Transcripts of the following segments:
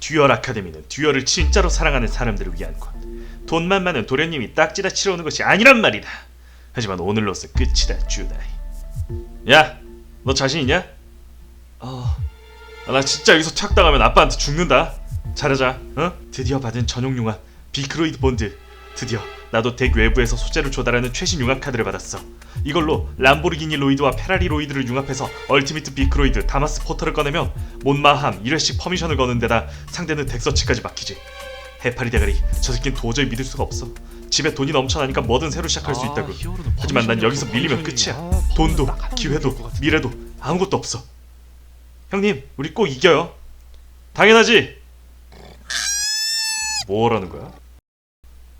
듀얼 아카데미는 듀얼을 진짜로 사랑하는 사람들을 위한 곳. 돈만 많은 도련님이 딱지라 치러 오는 것이 아니란 말이다. 하지만 오늘로서 끝이다, 주다이. 야, 너 자신 있냐? 어, 아, 나 진짜 여기서 착당하면 아빠한테 죽는다. 잘하자, 어? 드디어 받은 전용 융합 비크로이드 본드. 드디어 나도 덱 외부에서 소재를 조달하는 최신 융합 카드를 받았어. 이걸로 람보르기니 로이드와 페라리 로이드를 융합해서 얼티미트 비크로이드 다마스 포터를 꺼내면 몬마함 1회씩 퍼미션을 거는 데다 상대는 덱 서치까지 막히지. 해파리 대가리 저 새끼는 도저히 믿을 수가 없어. 집에 돈이 넘쳐나니까 뭐든 새로 시작할 수 있다고. 하지만 난 여기서 밀리면 끝이야. 돈도 기회도 미래도 아무것도 없어. 형님, 우리 꼭 이겨요. 당연하지. 뭐라는 거야?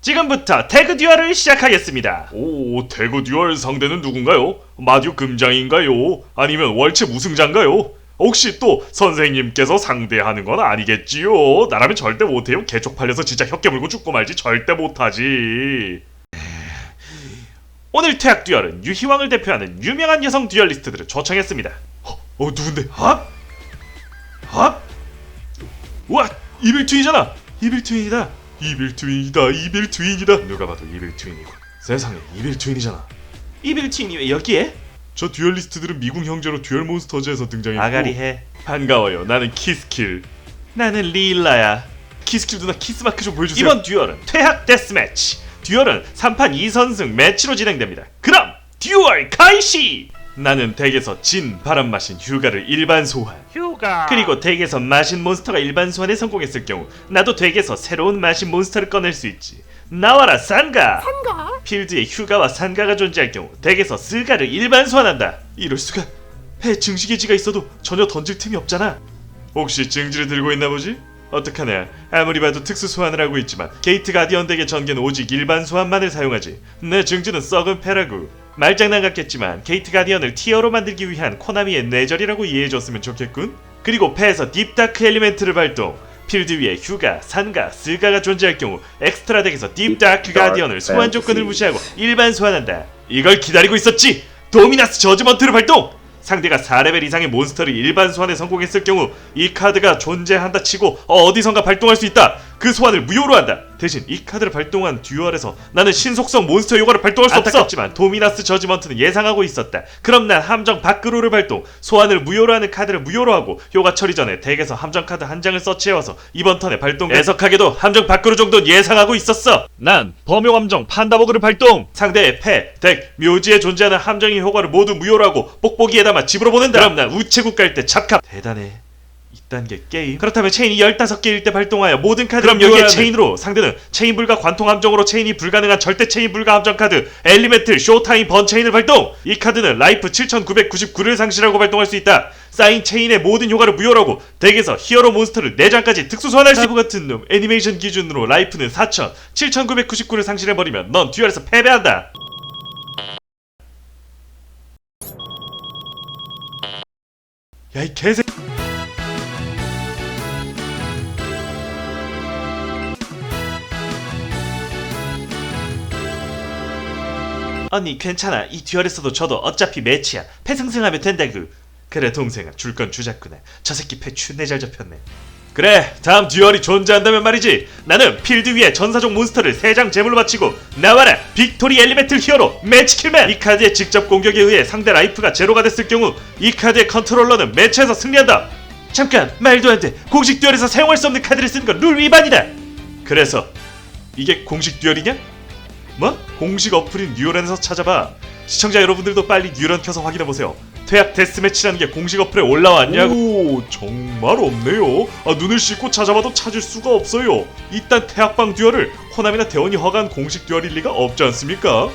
지금부터 태그 듀얼을 시작하겠습니다. 오, 태그 듀얼 상대는 누군가요? 마디오 금장인가요? 아니면 월체 우승자인가요? 혹시 또 선생님께서 상대하는 건 아니겠지요? 나라면 절대 못해요. 개쪽 팔려서 진짜 혀깨 물고 죽고 말지 절대 못하지. 오늘 태학 듀얼은 유희왕을 대표하는 유명한 여성 듀얼리스트들을 초청했습니다. 어, 어 누군데? 합? 합? 우와 이빌 트윈이잖아. 이빌 트윈이다. 이빌 트윈이다. 이빌 트윈이다. 누가 봐도 이빌 트윈이고. 세상에 이빌 트윈이잖아. 이빌 트윈이 왜 여기에? 저 듀얼리스트들은 미국 형제로 듀얼 몬스터즈에서 등장했고 아가리 해. 반가워요. 나는 키스킬. 나는 리일라야. 키스킬 누나 키스마크 좀 보여주세요. 이번 듀얼은 퇴학 데스매치. 듀얼은 3판 2선승 매치로 진행됩니다. 그럼 듀얼開始! 나는 덱에서 진 바람 마신 휴가를 일반 소환. 휴가 그리고 덱에서 마신 몬스터가 일반 소환에 성공했을 경우 나도 덱에서 새로운 마신 몬스터를 꺼낼 수 있지. 나와라 산가. 산가 필드에 휴가와 산가가 존재할 경우 덱에서 스가를 일반 소환한다. 이럴 수가. 해 증식의지가 있어도 전혀 던질 틈이 없잖아. 혹시 증지를 들고 있나 보지? 어떡하냐 아무리 봐도 특수 소환을 하고 있지만 게이트 가디언 덱의 전개는 오직 일반 소환만을 사용하지 내 증지는 썩은 패라고 말장난 같겠지만 게이트 가디언을 티어로 만들기 위한 코나미의 뇌절이라고 이해해줬으면 좋겠군. 그리고 패에서 딥다크 엘리멘트를 발동. 필드 위에 휴가, 산가, 스가가 존재할 경우 엑스트라 덱에서 딥다크 가디언을 소환 조건을 무시하고 일반 소환한다. 이걸 기다리고 있었지. 도미나스 저지먼트를 발동! 상대가 4레벨 이상의 몬스터를 일반 소환에 성공했을 경우 이 카드가 존재한다 치고 어디선가 발동할 수 있다. 그 소환을 무효로 한다. 대신 이 카드를 발동한 듀얼에서 나는 신속성 몬스터 효과를 발동할 수 없었지만 도미나스 저지먼트는 예상하고 있었다. 그럼 난 함정 밖으로를 발동, 소환을 무효로 하는 카드를 무효로 하고 효과 처리 전에 덱에서 함정 카드 한 장을 서치해와서 이번 턴에 발동. 애석하게도 함정 밖으로 정도는 예상하고 있었어. 난 범용 함정 판다버그를 발동. 상대의 패, 덱, 묘지에 존재하는 함정의 효과를 모두 무효로 하고 뽁뽁이에 담아 집으로 보낸다. 그럼 난 우체국 갈 때 잡캅. 대단해. 이딴 게 게임? 그렇다면 체인이 15개일 때 발동하여 모든 카드 그럼 여기에 체인으로 상대는 체인 불가 관통 함정으로 체인이 불가능한 절대 체인 불가 함정 카드 엘리멘트 쇼타임 번체인을 발동! 이 카드는 라이프 7999를 상실하고 발동할 수 있다 쌓인 체인의 모든 효과를 무효로 하고 덱에서 히어로 몬스터를 4장까지 특수 소환할 수 같은 놈 애니메이션 기준으로 라이프는 4000 7999를 상실해버리면 넌 듀얼에서 패배한다 야 이 개새 언니 괜찮아. 이 듀얼에서도 저도 어차피 매치야. 패승승하면 된다구 그래 동생아. 줄 건 주자꾸나 저 새끼 패 춘내 잘 잡혔네. 그래 다음 듀얼이 존재한다면 말이지. 나는 필드 위에 전사종 몬스터를 3장 제물로 바치고 나와라. 빅토리 엘리멘틀 히어로 매치킬맨! 이 카드의 직접 공격에 의해 상대 라이프가 제로가 됐을 경우 이 카드의 컨트롤러는 매치에서 승리한다. 잠깐 말도 안돼. 공식 듀얼에서 사용할 수 없는 카드를 쓰는 건 룰 위반이다. 그래서 이게 공식 듀얼이냐? 뭐? 공식 어플인 뉴런에서 찾아봐. 시청자 여러분들도 빨리 뉴런 켜서 확인해 보세요. 퇴학 데스매치라는 게 공식 어플에 올라왔냐고. 오, 정말 없네요. 아, 눈을 씻고 찾아봐도 찾을 수가 없어요. 이딴 퇴학방 듀얼을 호남이나 대원이 허가한 공식 듀얼일 리가 없지 않습니까?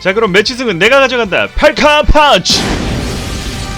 자, 그럼 매치 승은 내가 가져간다. 팔카 펀치!